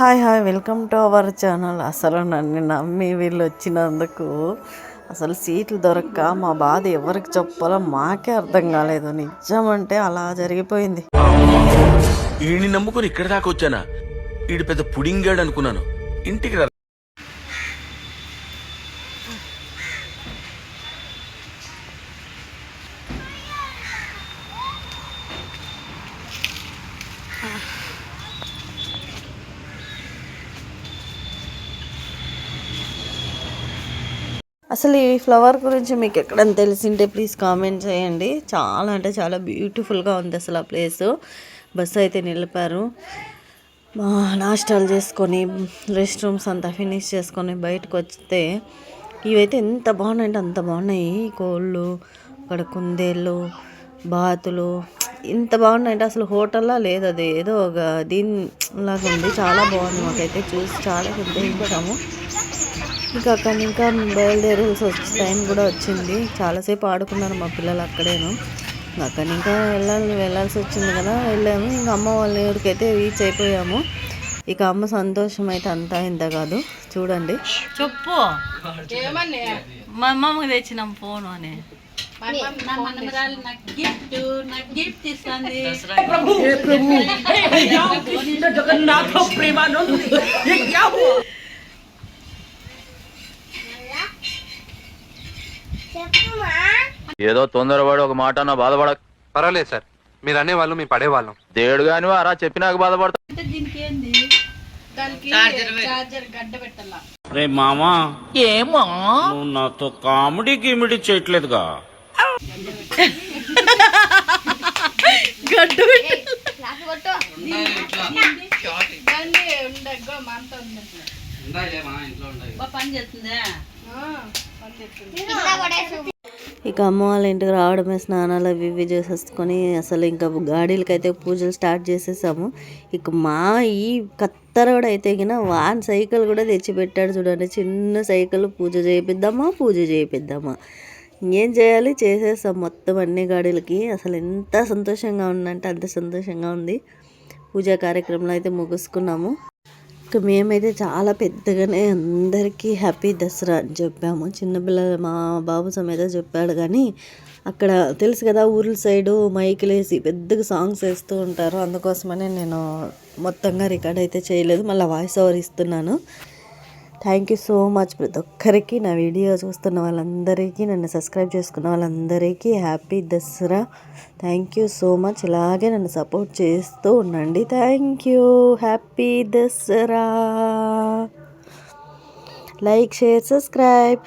Hi hi welcome to our channel. అసలు నన్ను నమ్మి వీళ్ళు వచ్చినందుకు అసలు సీట్లు దొరక్క మా బాధ ఎవరికి చెప్పాలో మాకే అర్థం కాలేదు. నిజం అంటే అలా జరిగిపోయింది. ఈయన్ని నమ్ముకుని ఇక్కడ దాకా వచ్చానా? ఈడు పెద్ద పుడింగాడు అనుకున్నాను. ఇంటికి రా అసలు ఈ ఫ్లవర్ గురించి మీకు ఎక్కడైనా తెలిసింటే ప్లీజ్ కామెంట్ చేయండి. చాలా అంటే చాలా బ్యూటిఫుల్గా ఉంది అసలు ఆ ప్లేస్. బస్సు అయితే నిలిపారు. నాష్టాలు చేసుకొని రెస్ట్ రూమ్స్ అంతా ఫినిష్ చేసుకొని బయటకు వస్తే ఇవైతే ఎంత బాగున్నాయంటే అంత బాగున్నాయి. కోళ్ళు అక్కడ కుందేళ్ళు బాతులు ఇంత బాగున్నాయంటే అసలు హోటల్లా లేదు అది. ఏదో ఒక దీనిలాగా ఉంది. చాలా బాగుంది మాకైతే చూసి చాలా సంతోషించాము. ఇంకా అక్కడ ఇంకా బయలుదేరాల్సి వచ్చే టైం కూడా వచ్చింది చాలాసేపు ఆడుకున్నారు మా పిల్లలు అక్కడేను ఇంకా అక్కడ ఇంకా వెళ్ళాలి వెళ్ళాల్సి వచ్చింది కదా వెళ్ళాము ఇంకా అమ్మ వాళ్ళ ఊరికైతే రీచ్ అయిపోయాము ఇక అమ్మ సంతోషం అయితే అంతా ఇంత కాదు చూడండి చెప్పు మా అమ్మమ్మకి తెచ్చినాం ఫోన్ అని ఏదో తొందరపడి ఒక మాట నా బాధపడ పర్వాలేదు సార్. మీరు అనేవాళ్ళు మేము పడేవాళ్ళం. దేడు గాని అరా చెప్పినాక బాధపడతా రే మామా. ఏమో? నువ్వు నాతో కామెడీ గిమిడీ చేయట్లేదుగా. గడ్డు ఇక అమ్మ వాళ్ళ ఇంటికి రావడమే స్నానాలు అవి ఇవి చేసేసుకొని అసలు ఇంకా గాడీలకైతే పూజలు స్టార్ట్ చేసేసాము. ఇక మా ఈ కత్తరోడు అయితే గిన వాన్ సైకిల్ కూడా తెచ్చిపెట్టాడు చూడండి. చిన్న సైకిల్ పూజ చేయిద్దామా పూజ చేయిద్దామా? ఏం చేయాలి? చేసేసాం మొత్తం అన్ని గాడీలకి. అసలు ఎంత సంతోషంగా ఉందంటే అంత సంతోషంగా ఉంది. పూజా కార్యక్రమంలో అయితే ముగుసుకున్నాము. ఇక మేమైతే చాలా పెద్దగానే అందరికీ హ్యాపీ దసరా అని చెప్పాము. చిన్నపిల్లలు మా బాబు సమేత చెప్పాడు కానీ అక్కడ తెలుసు కదా ఊర్ల సైడు మైకులు వేసి పెద్దగా సాంగ్స్ వేస్తూ ఉంటారు. అందుకోసమనే నేను మొత్తంగా రికార్డ్ అయితే చేయలేదు. మళ్ళీ వాయిస్ ఓవర్ ఇస్తున్నాను. థ్యాంక్ యూ సో మచ్ ప్రతి ఒక్కరికి. నా వీడియో చూస్తున్న వాళ్ళందరికీ నన్ను సబ్స్క్రైబ్ చేసుకున్న వాళ్ళందరికీ happy Dasara. Thank you so much ఇలాగే నన్ను సపోర్ట్ చేస్తూ ఉండండి. Thank you happy Dasara. Like share subscribe